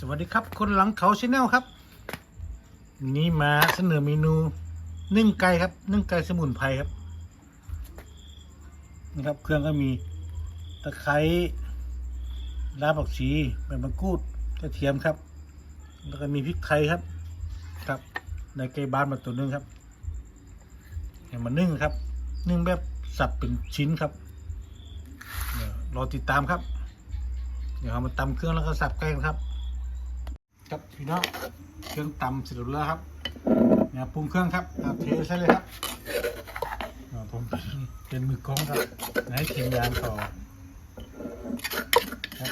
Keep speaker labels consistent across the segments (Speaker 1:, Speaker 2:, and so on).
Speaker 1: สวัสดีครับ คนหลังเขาชาแนลครับวันนี้มาเสนอเมนูนึ่งไก่ครับ นึ่งไก่สมุนไพรครับ นี่ครับ เครื่องก็มีตะไคร้รากผักชีใบมะกรูดกระเทียมครับ แล้วก็มีพริกไทยครับ ครับ ในไก่บ้านมาตัวนึงครับเอามานึ่งครับ นึ่งแบบสับเป็นชิ้นครับรอติดตามครับ เดี๋ยวเอามาตำเครื่องแล้วก็สับไก่ครับ ครับพี่น้องเครื่องตำเสร็จแล้วครับเนี่ยปรุงเครื่องครับเทใช่เลยครับผมเป็นมือกล้องครับไหนทีมงานต่อครับ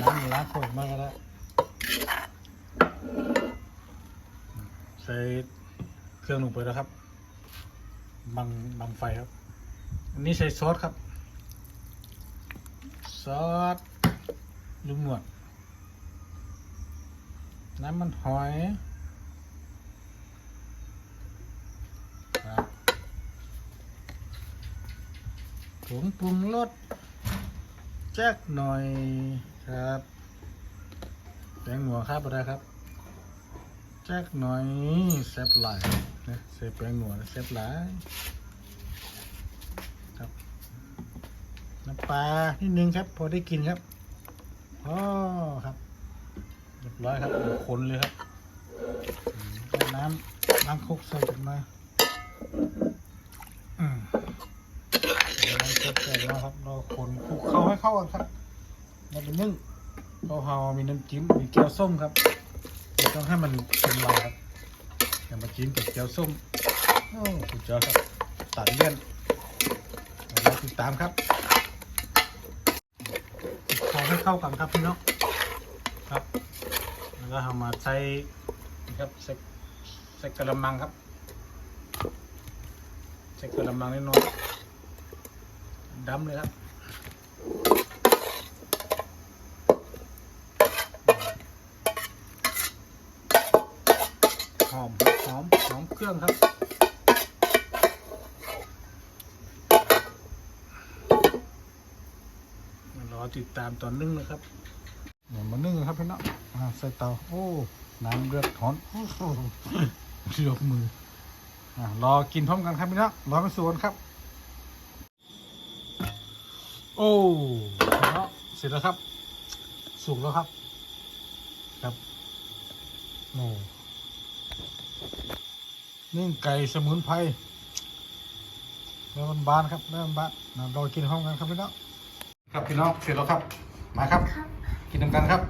Speaker 1: น้ำล้างขวดมากก็ได้ใส่เครื่องลงไปแล้วครับบังบังไฟครับ อันนี้ใส่ซอสครับ ซอสลุงหนวด น้ำมันหอยครับผงปรุงรสแจ๊กหน่อยครับแตงหัวครับอะไรครับแจ๊กหน่อยแซ่บหลายนะใส่แป้งหัวแซ่บหลายครับน้ำปลานิดนึงครับ พอได้กินครับอ๋อครับ เรียบร้อยครับคนเลยครับน้ำล้างครกใส่กันมาอืมเอาน้ำครกใส่แล้วครับเราคนคลุกเข้าให้เข้ากันครับเราไปนึ่งเราเฮามีน้ำจิ้มมีแก้วส้มครับเราต้องให้มันเค็มลายครับอย่ามาจิ้มกับแก้วส้มโอ้สุดยอดครับตัดเลี่ยนเราติดตามครับเข้าให้เข้ากันครับพี่น้องครับ แล้วก็เอามาใส่นะครับใส่ใส่กระมังครับใส่กระมังนิดหน่อยดำเลยครับหอมหอมหอมเครื่องครับรอติดตามตอนนึ่งนะครับ เดี๋ยมานึ่งครับพี่น้องใส่เตาโอ้น้ำเดือดร้อนโอ้โหยกมืออ่ารอกินพร้อมกันครับพี่น้องรอไปส่วนครับ โอ้พี่น้องเสร็จแล้วครับ สุกแล้วครับ ครับโอ้นึ่งไก่สมุนไพรแล้วมันบานครับแล้วมันบานอ่ากินพร้อมกันครับพี่น้องครับพี่น้องเสร็จแล้วครับมา
Speaker 2: ครับ
Speaker 1: กินนำกันครับ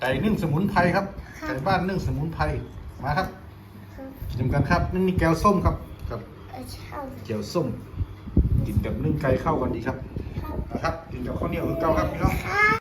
Speaker 1: ไก่นึ่งสมุนไพรครับ
Speaker 2: ครับ
Speaker 1: ไก่บ้านนึ่งสมุนไพรมาครับ
Speaker 2: ครับ
Speaker 1: กินนำกันครับนี่มีแก้วส้มครับกับ
Speaker 2: เออเช่า
Speaker 1: แก้วส้ม กินกับนึ่งไก่เข้ากันดีครับ
Speaker 2: ครับ
Speaker 1: นะครับ กินกับข้าวเหนียวคือเก่าครับพี่น้อง
Speaker 2: ครับ